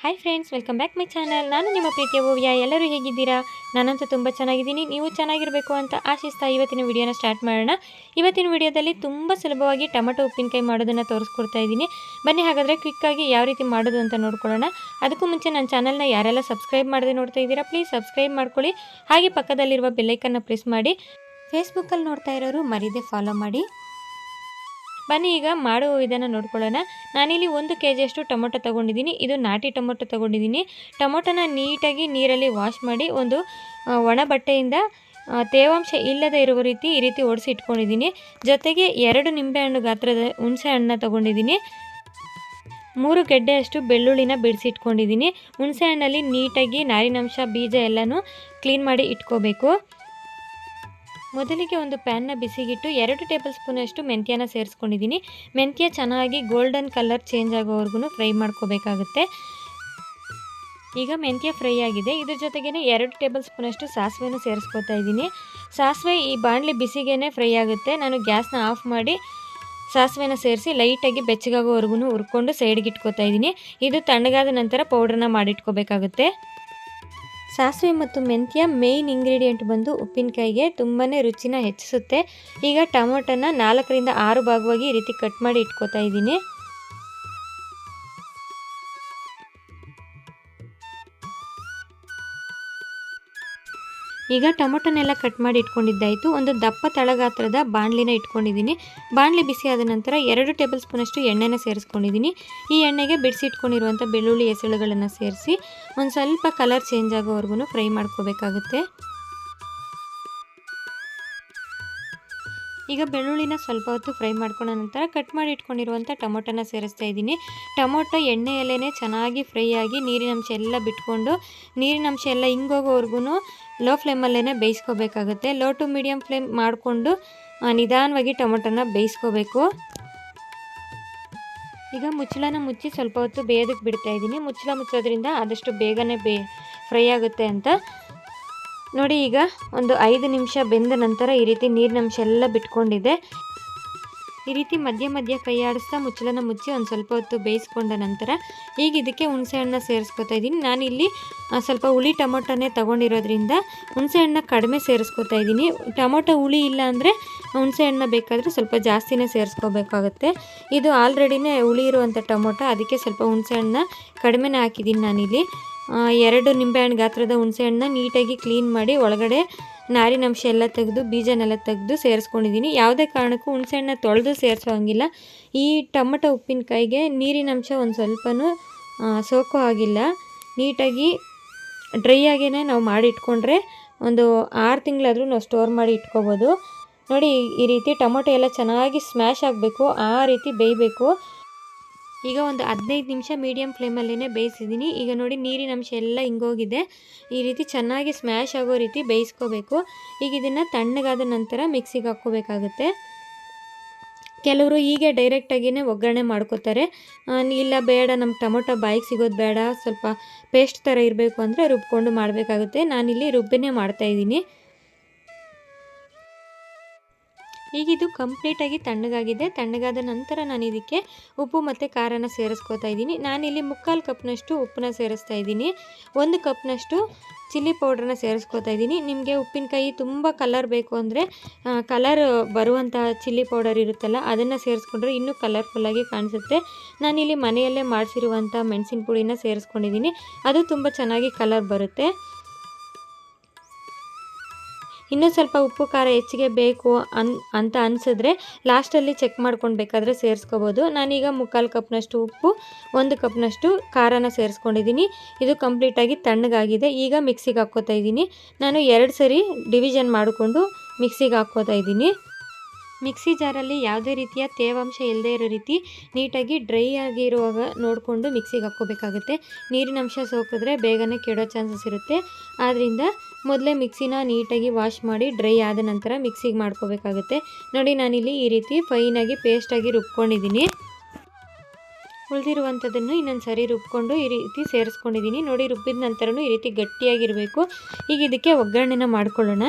Hi friends welcome back my channel ನಾನು ನಿಮ್ಮ ಪ್ರೀತಿಯ ಓವಿಯ ಎಲ್ಲರೂ ಹೇಗಿದ್ದೀರಾ? ನಾನಂತೂ ತುಂಬ ಚೆನ್ನಾಗಿದ್ದೀನಿ. ನೀವು ಚೆನ್ನಾಗಿರಬೇಕು ಅಂತ ಆಶಿಸ್ತಾ ಇವತ್ತಿನ ವಿಡಿಯೋನ ಸ್ಟಾರ್ಟ್ ಮಾಡೋಣ. ಇವತ್ತಿನ ವಿಡಿಯೋದಲ್ಲಿ ತುಂಬ ಸುಲಭವಾಗಿ ಟೊಮೆಟೊ ಉಪ್ಪಿನಕಾಯಿ ಮಾಡೋದನ್ನು ತೋರಿಸ್ಕೊಡ್ತಾ ಇದ್ದೀನಿ. ಬನ್ನಿ, ಹಾಗಾದರೆ ಕ್ವಿಕ್ಕಾಗಿ ಯಾವ ರೀತಿ ಮಾಡೋದು ಅಂತ ನೋಡ್ಕೊಳ್ಳೋಣ. ಅದಕ್ಕೂ ಮುಂಚೆ ನನ್ನ ಚಾನಲ್ನ ಯಾರೆಲ್ಲ ಸಬ್ಸ್ಕ್ರೈಬ್ ಮಾಡದೆ ನೋಡ್ತಾ ಇದ್ದೀರಾ ಪ್ಲೀಸ್ ಸಬ್ಸ್ಕ್ರೈಬ್ ಮಾಡ್ಕೊಳ್ಳಿ. ಹಾಗೆ ಪಕ್ಕದಲ್ಲಿರುವ ಬೆಲ್ಲೈಕನ್ನು ಪ್ರೆಸ್ ಮಾಡಿ. ಫೇಸ್ಬುಕ್ಕಲ್ಲಿ ನೋಡ್ತಾ ಇರೋರು ಮರೀದೆ ಫಾಲೋ ಮಾಡಿ. ಬನ್ನಿ ಈಗ ಮಾಡುವ ವಿಧಾನ ನೋಡ್ಕೊಳ್ಳೋಣ. ನಾನಿಲ್ಲಿ ಒಂದು ಕೆ ಜಿಯಷ್ಟು ಟೊಮೊಟೊ ತೊಗೊಂಡಿದ್ದೀನಿ. ಇದು ನಾಟಿ ಟೊಮೊಟೊ ತೊಗೊಂಡಿದ್ದೀನಿ. ಟೊಮೊಟೊನ ನೀಟಾಗಿ ನೀರಲ್ಲಿ ವಾಶ್ ಮಾಡಿ ಒಂದು ಒಣ ಬಟ್ಟೆಯಿಂದ ತೇವಾಂಶ ಇಲ್ಲದೆ ಇರುವ ರೀತಿ ಈ ರೀತಿ ಒಡಿಸಿ ಇಟ್ಕೊಂಡಿದ್ದೀನಿ. ಜೊತೆಗೆ ಎರಡು ನಿಂಬೆಹಣ್ಣು ಗಾತ್ರದ ಹುಣಸೆ ಹಣ್ಣನ್ನ ತೊಗೊಂಡಿದ್ದೀನಿ. ಮೂರು ಗೆಡ್ಡೆಯಷ್ಟು ಬೆಳ್ಳುಳ್ಳಿನ ಬಿಡಿಸಿ ಇಟ್ಕೊಂಡಿದ್ದೀನಿ. ಹುಣಸೆ ಹಣ್ಣಲ್ಲಿ ನೀಟಾಗಿ ನಾರಿನಂಶ, ಬೀಜ ಎಲ್ಲನೂ ಕ್ಲೀನ್ ಮಾಡಿ ಇಟ್ಕೋಬೇಕು. ಮೊದಲಿಗೆ ಒಂದು ಪ್ಯಾನ್ನ ಬಿಸಿಗಿಟ್ಟು ಎರಡು ಟೇಬಲ್ ಸ್ಪೂನಷ್ಟು ಮೆಂತ್ಯನ ಸೇರಿಸ್ಕೊಂಡಿದ್ದೀನಿ ಮೆಂತ್ಯ ಚೆನ್ನಾಗಿ ಗೋಲ್ಡನ್ ಕಲರ್ ಚೇಂಜ್ ಆಗೋವರೆಗೂ ಫ್ರೈ ಮಾಡ್ಕೋಬೇಕಾಗುತ್ತೆ. ಈಗ ಮೆಂತ್ಯ ಫ್ರೈ ಆಗಿದೆ. ಇದ್ರ ಜೊತೆಗೇ ಎರಡು ಟೇಬಲ್ ಸ್ಪೂನಷ್ಟು ಸಾಸಿವೆನೂ ಸೇರಿಸ್ಕೊತಾ ಇದ್ದೀನಿ ಸಾಸಿವೆ ಈ ಬಾಣಲಿ ಬಿಸಿಗೇನೆ ಫ್ರೈ ಆಗುತ್ತೆ. ನಾನು ಗ್ಯಾಸ್ನ ಆಫ್ ಮಾಡಿ ಸಾಸಿವೆನ ಸೇರಿಸಿ ಲೈಟಾಗಿ ಬೆಚ್ಚಗಾಗೋವರೆಗೂ ಹುರ್ಕೊಂಡು ಸೈಡ್ಗೆ ಇಟ್ಕೊತಾ ಇದ್ದೀನಿ ಇದು ತಣ್ಣಗಾದ ನಂತರ ಪೌಡ್ರನ್ನ ಮಾಡಿಟ್ಕೋಬೇಕಾಗುತ್ತೆ. ಸಾಸಿವೆ ಮತ್ತು ಮೆಂತ್ಯ ಮೇಯ್ನ್ ಇಂಗ್ರೀಡಿಯೆಂಟ್ ಬಂದು ಉಪ್ಪಿನಕಾಯಿಗೆ ತುಂಬಾ ರುಚಿನ ಹೆಚ್ಚಿಸುತ್ತೆ. ಈಗ ಟೊಮೊಟೊನ ನಾಲ್ಕರಿಂದ ಆರು ಭಾಗವಾಗಿ ಈ ರೀತಿ ಕಟ್ ಮಾಡಿ ಇಟ್ಕೋತಾ ಇದ್ದೀನಿ. ಈಗ ಟೊಮೊಟೊನೆಲ್ಲ ಕಟ್ ಮಾಡಿ ಇಟ್ಕೊಂಡಿದ್ದಾಯಿತು. ಒಂದು ದಪ್ಪ ತಳಗಾತ್ರದ ಬಾಣಲಿನ ಇಟ್ಕೊಂಡಿದ್ದೀನಿ. ಬಾಣಲಿ ಬಿಸಿ ಆದ ನಂತರ ಎರಡು ಟೇಬಲ್ ಸ್ಪೂನಷ್ಟು ಎಣ್ಣೆನ ಸೇರಿಸ್ಕೊಂಡಿದ್ದೀನಿ. ಈ ಎಣ್ಣೆಗೆ ಬಿಡಿಸಿ ಇಟ್ಕೊಂಡಿರುವಂಥ ಬೆಳ್ಳುಳ್ಳಿ ಎಸಳುಗಳನ್ನು ಸೇರಿಸಿ, ಒಂದು ಸ್ವಲ್ಪ ಕಲರ್ ಚೇಂಜ್ ಆಗೋವರೆಗೂ ಫ್ರೈ ಮಾಡ್ಕೋಬೇಕಾಗುತ್ತೆ. ಈಗ ಬೆಳ್ಳುಳ್ಳಿನ ಸ್ವಲ್ಪ ಹೊತ್ತು ಫ್ರೈ ಮಾಡ್ಕೊಂಡ ನಂತರ ಕಟ್ ಮಾಡಿ ಇಟ್ಕೊಂಡಿರುವಂಥ ಟೊಮೊಟೊನ ಸೇರಿಸ್ತಾ ಇದ್ದೀನಿ. ಟೊಮೊಟೊ ಎಣ್ಣೆಯಲ್ಲೇ ಚೆನ್ನಾಗಿ ಫ್ರೈ ಆಗಿ ನೀರಿನಂಶ ಎಲ್ಲ ಬಿಟ್ಕೊಂಡು ನೀರಿನಂಶ ಎಲ್ಲ ಹಿಂಗೋಗೋವರೆಗೂ ಲೋ ಫ್ಲೇಮಲ್ಲೇ ಬೇಯಿಸ್ಕೋಬೇಕಾಗುತ್ತೆ. ಲೋ ಟು ಮೀಡಿಯಮ್ ಫ್ಲೇಮ್ ಮಾಡಿಕೊಂಡು ನಿಧಾನವಾಗಿ ಟೊಮೊಟೊನ ಬೇಯಿಸ್ಕೋಬೇಕು. ಈಗ ಮುಚ್ಚಳನ ಮುಚ್ಚಿ ಸ್ವಲ್ಪ ಹೊತ್ತು ಬೇಯೋದಕ್ಕೆ ಬಿಡ್ತಾ ಇದ್ದೀನಿ. ಮುಚ್ಚಳ ಮುಚ್ಚೋದ್ರಿಂದ ಆದಷ್ಟು ಬೇಗನೆ ಬೇ, ಫ್ರೈ ಆಗುತ್ತೆ ಅಂತ. ನೋಡಿ ಈಗ ಒಂದು ಐದು ನಿಮಿಷ ಬೆಂದ ನಂತರ ಈ ರೀತಿ ನೀರಿನಂಶ ಎಲ್ಲ ಬಿಟ್ಕೊಂಡಿದೆ. ಈ ರೀತಿ ಮಧ್ಯ ಮಧ್ಯ ಕೈ ಆಡಿಸ್ತಾ ಮುಚ್ಚಳನ ಮುಚ್ಚಿ ಒಂದು ಸ್ವಲ್ಪ ಹೊತ್ತು ಬೇಯಿಸ್ಕೊಂಡ ನಂತರ ಈಗ ಇದಕ್ಕೆ ಹುಣಸೆಹಣ್ಣು ಸೇರಿಸ್ಕೊತಾ ಇದ್ದೀನಿ. ನಾನಿಲ್ಲಿ ಸ್ವಲ್ಪ ಹುಳಿ ಟೊಮೊಟೊನೇ ತೊಗೊಂಡಿರೋದ್ರಿಂದ ಹುಣಸೆಹಣ್ಣ ಕಡಿಮೆ ಸೇರಿಸ್ಕೊತಾ ಇದ್ದೀನಿ. ಟೊಮೊಟೊ ಹುಳಿ ಇಲ್ಲ ಅಂದರೆ ಹುಣಸೆಹಣ್ಣ ಬೇಕಾದರೆ ಸ್ವಲ್ಪ ಜಾಸ್ತಿನೇ ಸೇರಿಸ್ಕೋಬೇಕಾಗುತ್ತೆ. ಇದು ಆಲ್ರೆಡಿನೇ ಹುಳಿ ಇರುವಂಥ ಟೊಮೊಟೊ, ಅದಕ್ಕೆ ಸ್ವಲ್ಪ ಹುಣಸೆಹಣ್ಣ ಕಡಿಮೆನೇ ಹಾಕಿದ್ದೀನಿ ನಾನಿಲ್ಲಿ. ಎರಡು ನಿಂಬೆಹಣ್ಣು ಗಾತ್ರದ ಹುಣಸೆಹಣ್ಣನ್ನ ನೀಟಾಗಿ ಕ್ಲೀನ್ ಮಾಡಿ ಒಳಗಡೆ ನಾರಿನಂಶ ಎಲ್ಲ ತೆಗೆದು, ಬೀಜನೆಲ್ಲ ತೆಗೆದು ಸೇರಿಸ್ಕೊಂಡಿದ್ದೀನಿ. ಯಾವುದೇ ಕಾರಣಕ್ಕೂ ಹುಣಸೆಹಣ್ಣ ತೊಳೆದು ಸೇರಿಸೋ ಹಂಗಿಲ್ಲ. ಈ ಟೊಮಟೊ ಉಪ್ಪಿನಕಾಯಿಗೆ ನೀರಿನಂಶ ಒಂದು ಸ್ವಲ್ಪನೂ ಸೋಕೋ ಆಗಿಲ್ಲ. ನೀಟಾಗಿ ಡ್ರೈ ಆಗೇ ನಾವು ಮಾಡಿ ಇಟ್ಕೊಂಡ್ರೆ ಒಂದು ಆರು ತಿಂಗಳಾದರೂ ನಾವು ಸ್ಟೋರ್ ಮಾಡಿ ಇಟ್ಕೋಬೋದು. ನೋಡಿ ಈ ರೀತಿ ಟೊಮೊಟೊ ಎಲ್ಲ ಚೆನ್ನಾಗಿ ಸ್ಮ್ಯಾಶ್ ಆಗಬೇಕು, ಆ ರೀತಿ ಬೇಯಬೇಕು. ಈಗ ಒಂದು ಹದಿನೈದು ನಿಮಿಷ ಮೀಡಿಯಮ್ ಫ್ಲೇಮಲ್ಲೇ ಬೇಯಿಸಿದ್ದೀನಿ. ಈಗ ನೋಡಿ ನೀರಿನ ಅಂಶ ಎಲ್ಲ ಹಿಂಗೋಗಿದೆ. ಈ ರೀತಿ ಚೆನ್ನಾಗಿ ಸ್ಮ್ಯಾಶ್ ಆಗೋ ರೀತಿ ಬೇಯಿಸ್ಕೋಬೇಕು. ಈಗ ಇದನ್ನು ತಣ್ಣಗಾದ ನಂತರ ಮಿಕ್ಸಿಗೆ ಹಾಕ್ಕೋಬೇಕಾಗುತ್ತೆ. ಕೆಲವರು ಹೀಗೆ ಡೈರೆಕ್ಟಾಗಿಯೇ ಒಗ್ಗರಣೆ ಮಾಡ್ಕೋತಾರೆ. ಇಲ್ಲ, ಬೇಡ, ನಮ್ಗೆ ಟೊಮೊಟೊ ಬಾಯಿಗೆ ಸಿಗೋದು ಬೇಡ. ಸ್ವಲ್ಪ ಪೇಸ್ಟ್ ಥರ ಇರಬೇಕು ಅಂದರೆ ರುಬ್ಕೊಂಡು ಮಾಡಬೇಕಾಗುತ್ತೆ. ನಾನಿಲ್ಲಿ ರುಬ್ಬಿನೇ ಮಾಡ್ತಾಯಿದ್ದೀನಿ ಈಗ ಇದು ಕಂಪ್ಲೀಟಾಗಿ ತಣ್ಣಗಾಗಿದೆ. ತಣ್ಣಗಾದ ನಂತರ ನಾನು ಇದಕ್ಕೆ ಉಪ್ಪು ಮತ್ತು ಖಾರನ ಸೇರಿಸ್ಕೊತಾ ಇದ್ದೀನಿ. ನಾನಿಲ್ಲಿ ಮುಕ್ಕಾಲು ಕಪ್ನಷ್ಟು ಉಪ್ಪನ್ನ ಸೇರಿಸ್ತಾ ಇದ್ದೀನಿ. ಒಂದು ಕಪ್ನಷ್ಟು ಚಿಲ್ಲಿ ಪೌಡ್ರನ್ನ ಸೇರಿಸ್ಕೊತಾ ಇದ್ದೀನಿ. ನಿಮಗೆ ಉಪ್ಪಿನಕಾಯಿ ತುಂಬ ಕಲರ್ ಬೇಕು ಅಂದರೆ ಕಲರ್ ಬರುವಂಥ ಚಿಲ್ಲಿ ಪೌಡರ್ ಇರುತ್ತಲ್ಲ, ಅದನ್ನು ಸೇರಿಸ್ಕೊಂಡ್ರೆ ಇನ್ನೂ ಕಲರ್ಫುಲ್ಲಾಗಿ ಕಾಣಿಸುತ್ತೆ. ನಾನಿಲ್ಲಿ ಮನೆಯಲ್ಲೇ ಮಾಡಿಸಿರುವಂಥ ಮೆಣಸಿನ ಪುಡಿನ ಸೇರಿಸ್ಕೊಂಡಿದ್ದೀನಿ. ಅದು ತುಂಬ ಚೆನ್ನಾಗಿ ಕಲರ್ ಬರುತ್ತೆ. ಇನ್ನೂ ಸ್ವಲ್ಪ ಉಪ್ಪು, ಖಾರ ಹೆಚ್ಚಿಗೆ ಬೇಕು ಅನ್, ಅಂತ ಅನಿಸಿದ್ರೆ ಲಾಸ್ಟಲ್ಲಿ ಚೆಕ್ ಮಾಡ್ಕೊಂಡು ಬೇಕಾದರೆ ಸೇರಿಸ್ಕೋಬೋದು. ನಾನೀಗ ಮುಕ್ಕಾಲು ಕಪ್ನಷ್ಟು ಉಪ್ಪು, ಒಂದು ಕಪ್ನಷ್ಟು ಖಾರನ ಸೇರಿಸ್ಕೊಂಡಿದ್ದೀನಿ ಇದು ಕಂಪ್ಲೀಟಾಗಿ ತಣ್ಣಗಾಗಿದೆ. ಈಗ ಮಿಕ್ಸಿಗೆ ಹಾಕ್ಕೋತಾ ಇದ್ದೀನಿ ನಾನು ಎರಡು ಸರಿ ಡಿವಿಷನ್ ಮಾಡಿಕೊಂಡು ಮಿಕ್ಸಿಗೆ ಹಾಕ್ಕೋತಾ ಇದ್ದೀನಿ ಮಿಕ್ಸಿ ಜಾರಲ್ಲಿ ಯಾವುದೇ ರೀತಿಯ ತೇವಾಂಶ ಇಲ್ಲದೇ ಇರೋ ರೀತಿ ನೀಟಾಗಿ ಡ್ರೈ ಆಗಿರುವಾಗ ನೋಡಿಕೊಂಡು ಮಿಕ್ಸಿಗೆ ಹಾಕ್ಕೋಬೇಕಾಗುತ್ತೆ. ನೀರಿನಂಶ ಸೋಕಿದ್ರೆ ಬೇಗನೆ ಕೆಡೋ ಚಾನ್ಸಸ್ ಇರುತ್ತೆ. ಆದ್ದರಿಂದ ಮೊದಲೇ ಮಿಕ್ಸಿನ ನೀಟಾಗಿ ವಾಶ್ ಮಾಡಿ ಡ್ರೈ ಆದ ನಂತರ ಮಿಕ್ಸಿಗೆ ಮಾಡ್ಕೋಬೇಕಾಗುತ್ತೆ. ನೋಡಿ, ನಾನಿಲ್ಲಿ ಈ ರೀತಿ ಫೈನಾಗಿ ಪೇಸ್ಟಾಗಿ ರುಬ್ಕೊಂಡಿದ್ದೀನಿ. ಉಳಿದಿರುವಂಥದ್ದನ್ನು ಇನ್ನೊಂದು ಸರಿ ರುಬ್ಕೊಂಡು ಈ ರೀತಿ ಸೇರಿಸ್ಕೊಂಡಿದ್ದೀನಿ. ನೋಡಿ, ರುಬ್ಬಿದ ನಂತರನೂ ಈ ರೀತಿ ಗಟ್ಟಿಯಾಗಿರಬೇಕು. ಈಗ ಇದಕ್ಕೆ ಒಗ್ಗರಣೆನ ಮಾಡ್ಕೊಳ್ಳೋಣ.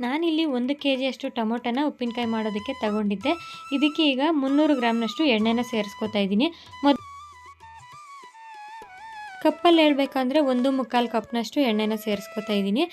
ನಾನಿಲ್ಲಿ ಒಂದು ಕೆ ಜಿಯಷ್ಟು ಟೊಮೊಟೊನ ಉಪ್ಪಿನಕಾಯಿ ಮಾಡೋದಕ್ಕೆ ತಗೊಂಡಿದ್ದೆ. ಇದಕ್ಕೆ ಈಗ ಮುನ್ನೂರು ಗ್ರಾಮ್ನಷ್ಟು ಎಣ್ಣೆನ ಸೇರಿಸ್ಕೊತಾ ಇದ್ದೀನಿ. ಮೊದ್ ಕಪ್ಪಲ್ಲಿ ಹೇಳ್ಬೇಕಂದ್ರೆ ಒಂದು ಮುಕ್ಕಾಲು ಕಪ್ನಷ್ಟು ಎಣ್ಣೆನ ಸೇರಿಸ್ಕೊತಾ ಇದ್ದೀನಿ.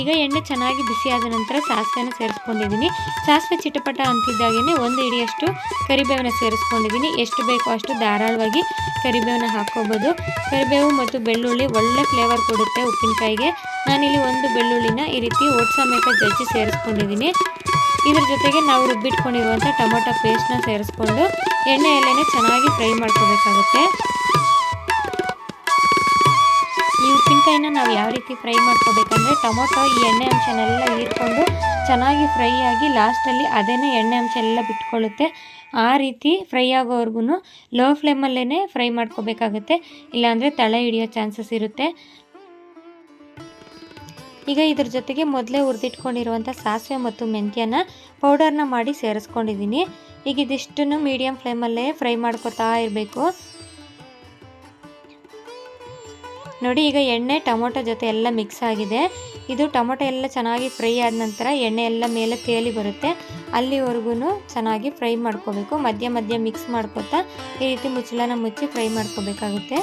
ಈಗ ಎಣ್ಣೆ ಚೆನ್ನಾಗಿ ಬಿಸಿಯಾದ ನಂತರ ಸಾಸಿವೆನ ಸೇರಿಸ್ಕೊಂಡಿದ್ದೀನಿ. ಸಾಸಿವೆ ಚಿಟಪಟ ಅಂತಿದ್ದಾಗೇ ಒಂದು ಇಡಿಯಷ್ಟು ಕರಿಬೇವನ್ನ ಸೇರಿಸ್ಕೊಂಡಿದ್ದೀನಿ. ಎಷ್ಟು ಬೇಕೋ ಅಷ್ಟು ಧಾರಾಳವಾಗಿ ಕರಿಬೇವನ್ನ ಹಾಕ್ಕೋಬೋದು. ಕರಿಬೇವು ಮತ್ತು ಬೆಳ್ಳುಳ್ಳಿ ಒಳ್ಳೆ ಫ್ಲೇವರ್ ಕೊಡುತ್ತೆ ಉಪ್ಪಿನಕಾಯಿಗೆ. ನಾನಿಲ್ಲಿ ಒಂದು ಬೆಳ್ಳುಳ್ಳಿನ ಈ ರೀತಿ ಒಟ್ಟು ಸಮೇತ ಜಜ್ಜಿ ಸೇರಿಸ್ಕೊಂಡಿದ್ದೀನಿ. ಇದ್ರ ಜೊತೆಗೆ ನಾವು ರುಬ್ಬಿಟ್ಕೊಂಡಿರುವಂಥ ಟೊಮೊಟೊ ಪೇಸ್ಟ್ನ ಸೇರಿಸ್ಕೊಂಡು ಎಣ್ಣೆಯಲ್ಲೇ ಚೆನ್ನಾಗಿ ಫ್ರೈ ಮಾಡ್ಕೋಬೇಕಾಗುತ್ತೆ. ಈ ಉಪ್ಪಿನಕಾಯಿನ ನಾವು ಯಾವ ರೀತಿ ಫ್ರೈ ಮಾಡ್ಕೋಬೇಕಂದ್ರೆ ಟೊಮೊಟೊ, ಈ ಎಣ್ಣೆ ಅಂಶನೆಲ್ಲ ಹೀರ್ಕೊಂಡು ಚೆನ್ನಾಗಿ ಫ್ರೈ ಆಗಿ ಲಾಸ್ಟಲ್ಲಿ ಅದೇನೇ ಎಣ್ಣೆ ಅಂಶ ಎಲ್ಲ ಬಿಟ್ಕೊಳ್ಳುತ್ತೆ, ಆ ರೀತಿ ಫ್ರೈ ಆಗೋವರೆಗೂ ಲೋ ಫ್ಲೇಮಲ್ಲೇ ಫ್ರೈ ಮಾಡ್ಕೋಬೇಕಾಗುತ್ತೆ, ಇಲ್ಲಾಂದರೆ ತಳೆ ಹಿಡಿಯೋ ಚಾನ್ಸಸ್ ಇರುತ್ತೆ. ಈಗ ಇದ್ರ ಜೊತೆಗೆ ಮೊದಲೇ ಹುರಿದಿಟ್ಕೊಂಡಿರುವಂಥ ಸಾಸಿವೆ ಮತ್ತು ಮೆಂತ್ಯನ ಪೌಡರ್ನ ಮಾಡಿ ಸೇರಿಸ್ಕೊಂಡಿದ್ದೀನಿ ಈಗ ಇದಿಷ್ಟನ್ನು ಮೀಡಿಯಮ್ ಫ್ಲೇಮಲ್ಲೇ ಫ್ರೈ ಮಾಡ್ಕೊತಾ ಇರಬೇಕು. ನೋಡಿ, ಈಗ ಎಣ್ಣೆ, ಟೊಮೊಟೊ ಜೊತೆ ಎಲ್ಲ ಮಿಕ್ಸ್ ಆಗಿದೆ. ಇದು ಟೊಮೊಟೊ ಎಲ್ಲ ಚೆನ್ನಾಗಿ ಫ್ರೈ ಆದ ನಂತರ ಎಣ್ಣೆ ಎಲ್ಲ ಮೇಲೆ ತೇಲಿ ಬರುತ್ತೆ. ಅಲ್ಲಿವರೆಗೂ ಚೆನ್ನಾಗಿ ಫ್ರೈ ಮಾಡ್ಕೋಬೇಕು. ಮಧ್ಯ ಮಧ್ಯ ಮಿಕ್ಸ್ ಮಾಡ್ಕೊತಾ ಈ ರೀತಿ ಮುಚ್ಚಳನ ಮುಚ್ಚಿ ಫ್ರೈ ಮಾಡ್ಕೋಬೇಕಾಗುತ್ತೆ.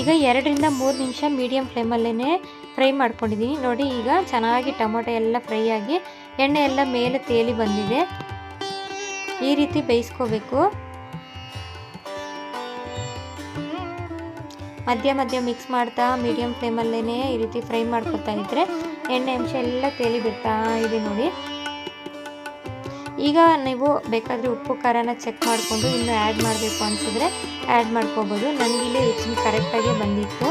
ಈಗ ಎರಡರಿಂದ ಮೂರು ನಿಮಿಷ ಮೀಡಿಯಂ ಫ್ಲೇಮಲ್ಲೇ ಫ್ರೈ ಮಾಡ್ಕೊಂಡಿದ್ದೀನಿ ನೋಡಿ, ಈಗ ಚೆನ್ನಾಗಿ ಟೊಮೊಟೊ ಎಲ್ಲ ಫ್ರೈ ಆಗಿ ಎಣ್ಣೆ ಎಲ್ಲ ಮೇಲೆ ತೇಲಿ ಬಂದಿದೆ. ಈ ರೀತಿ ಬೇಯಿಸ್ಕೋಬೇಕು. ಮಧ್ಯ ಮಧ್ಯ ಮಿಕ್ಸ್ ಮಾಡ್ತಾ ಮೀಡಿಯಮ್ ಫ್ಲೇಮಲ್ಲೇ ಈ ರೀತಿ ಫ್ರೈ ಮಾಡ್ಕೊತಾ ಇದ್ದರೆ ಎಣ್ಣೆ ಅಂಶ ಎಲ್ಲ ತೇಲಿ ಬಿಡ್ತಾ ಇದೆ ನೋಡಿ. ಈಗ ನೀವು ಬೇಕಾದರೆ ಉಪ್ಪು, ಖಾರನ ಚೆಕ್ ಮಾಡಿಕೊಂಡು ಇನ್ನೂ ಆ್ಯಡ್ ಮಾಡಬೇಕು ಅನಿಸಿದ್ರೆ ಆ್ಯಡ್ ಮಾಡ್ಕೋಬೋದು. ನನಗಿಲ್ಲಿ ರುಚಿ ಕರೆಕ್ಟಾಗಿ ಬಂದಿತ್ತು.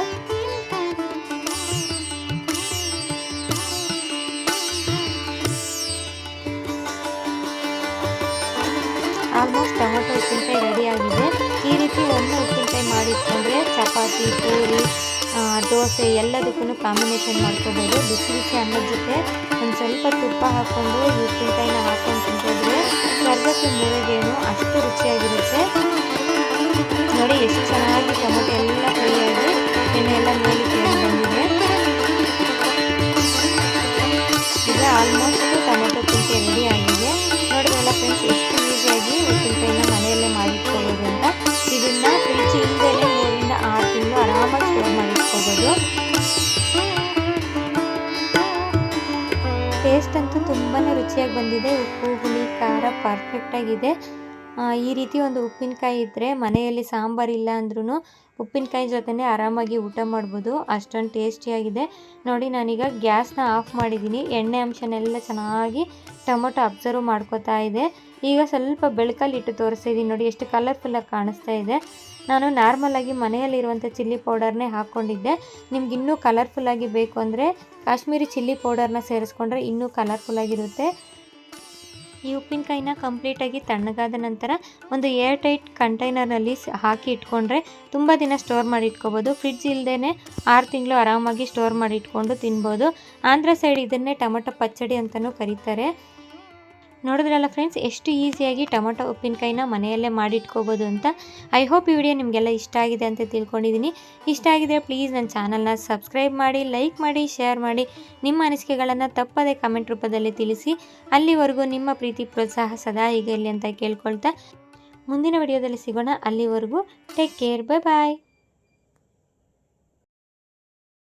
ಚಪಾತಿ, ಪೂರಿ ದೋಸೆ ಎಲ್ಲದಕ್ಕೂ ಕಾಂಬಿನೇಷನ್ ಮಾಡ್ಕೋಬೋದು. ಬಿಸಿ ಬಿಸಿ ಅನ್ನದ ಜೊತೆ ಒಂದು ಸ್ವಲ್ಪ ತುಪ್ಪ ಹಾಕ್ಕೊಂಡು ಉಪ್ಪಿನಕಾಯಿನ ಹಾಕೊಂಡು ತಿಂತಿದ್ರೆ ಸ್ವರ್ಗಕ್ಕೆ ಮೂಳೆಗೇನು ಅಷ್ಟು ರುಚಿಯಾಗಿರುತ್ತೆ. ನೋಡಿ ಎಷ್ಟು ಚೆನ್ನಾಗಿ ಟೊಮೊಟೊ ಎಲ್ಲ ಫ್ರೈ ಆಗಿ ಎಣ್ಣೆ ಎಲ್ಲ ಮೇಲೆ ತೇಲಿ ಬಂದಿದೆ. ಈಗ ಆಲ್ಮೋಸ್ಟ್ ಟೊಮೊಟೊ ಉಪ್ಪಿನಕಾಯಿ ರೆಡಿ ಆಗಿದೆ. ನೋಡಿದ್ರಲ್ಲ ಫ್ರೆಂಡ್ಸ್ ರುಚಿಯಾಗಿ ಬಂದಿದೆ. ಉಪ್ಪು, ಹುಳಿ, ಖಾರ ಪರ್ಫೆಕ್ಟಾಗಿದೆ ಈ ರೀತಿ ಒಂದು ಉಪ್ಪಿನಕಾಯಿ ಇದ್ದರೆ ಮನೆಯಲ್ಲಿ ಸಾಂಬಾರು ಇಲ್ಲ ಅಂದ್ರೂ ಉಪ್ಪಿನಕಾಯಿ ಜೊತೆನೇ ಆರಾಮಾಗಿ ಊಟ ಮಾಡ್ಬೋದು. ಅಷ್ಟೊಂದು ಟೇಸ್ಟಿಯಾಗಿದೆ ನೋಡಿ, ನಾನೀಗ ಗ್ಯಾಸ್ನ ಆಫ್ ಮಾಡಿದ್ದೀನಿ. ಎಣ್ಣೆ ಅಂಶನೆಲ್ಲ ಚೆನ್ನಾಗಿ ಟೊಮೊಟೊ ಅಬ್ಸರ್ವ್ ಮಾಡ್ಕೋತಾ ಇದೆ. ಈಗ ಸ್ವಲ್ಪ ಬೆಳಕಲ್ಲಿ ಇಟ್ಟು ತೋರಿಸ್ತಿದ್ದೀನಿ ನೋಡಿ, ಎಷ್ಟು ಕಲರ್ಫುಲ್ಲಾಗಿ ಕಾಣಿಸ್ತಾ ಇದೆ. ನಾನು ನಾರ್ಮಲಾಗಿ ಮನೆಯಲ್ಲಿರುವಂಥ ಚಿಲ್ಲಿ ಪೌಡರ್ನೇ ಹಾಕ್ಕೊಂಡಿದ್ದೆ. ನಿಮ್ಗೆ ಇನ್ನೂ ಕಲರ್ಫುಲ್ಲಾಗಿ ಬೇಕು ಅಂದರೆ ಕಾಶ್ಮೀರಿ ಚಿಲ್ಲಿ ಪೌಡರ್ನ ಸೇರಿಸ್ಕೊಂಡ್ರೆ ಇನ್ನೂ ಕಲರ್ಫುಲ್ಲಾಗಿರುತ್ತೆ ಈ ಉಪ್ಪಿನಕಾಯಿನ ಕಂಪ್ಲೀಟಾಗಿ ತಣ್ಣಗಾದ ನಂತರ ಒಂದು ಏರ್ ಟೈಟ್ ಕಂಟೈನರ್ನಲ್ಲಿ ಹಾಕಿ ಇಟ್ಕೊಂಡ್ರೆ ತುಂಬ ದಿನ ಸ್ಟೋರ್ ಮಾಡಿ ಇಟ್ಕೋಬೋದು. ಫ್ರಿಡ್ಜ್ ಇಲ್ಲದೇ ಆರು ತಿಂಗಳು ಆರಾಮಾಗಿ ಸ್ಟೋರ್ ಮಾಡಿ ಇಟ್ಕೊಂಡು ತಿನ್ಬೋದು. ಆಂಧ್ರ ಸೈಡ್ ಇದನ್ನೇ ಟೊಮಟೊ ಪಚ್ಚಡಿ ಅಂತಲೂ ಕರೀತಾರೆ. ನೋಡಿದ್ರಲ್ಲ ಫ್ರೆಂಡ್ಸ್ ಎಷ್ಟು ಈಸಿಯಾಗಿ ಟೊಮೊಟೊ ಉಪ್ಪಿನಕಾಯಿನ ಮನೆಯಲ್ಲೇ ಮಾಡಿಟ್ಕೋಬೋದು ಅಂತ ಐ ಹೋಪ್ ಈ ವಿಡಿಯೋ ನಿಮಗೆಲ್ಲ ಇಷ್ಟ ಆಗಿದೆ ಅಂತ ತಿಳ್ಕೊಂಡಿದ್ದೀನಿ. ಇಷ್ಟ ಆಗಿದ್ರೆ ಪ್ಲೀಸ್ ನನ್ನ ಚಾನಲ್ನ ಸಬ್ಸ್ಕ್ರೈಬ್ ಮಾಡಿ ಲೈಕ್ ಮಾಡಿ ಶೇರ್ ಮಾಡಿ. ನಿಮ್ಮ ಅನಿಸಿಕೆಗಳನ್ನು ತಪ್ಪದೇ ಕಮೆಂಟ್ ರೂಪದಲ್ಲಿ ತಿಳಿಸಿ. ಅಲ್ಲಿವರೆಗೂ ನಿಮ್ಮ ಪ್ರೀತಿ, ಪ್ರೋತ್ಸಾಹ ಸದಾ ಹೀಗೆ ಇರಲಿ ಅಂತ ಕೇಳ್ಕೊಳ್ತಾ ಮುಂದಿನ ವಿಡಿಯೋದಲ್ಲಿ ಸಿಗೋಣ. ಅಲ್ಲಿವರೆಗೂ ಟೇಕ್ ಕೇರ್ ಬೈ ಬಾಯ್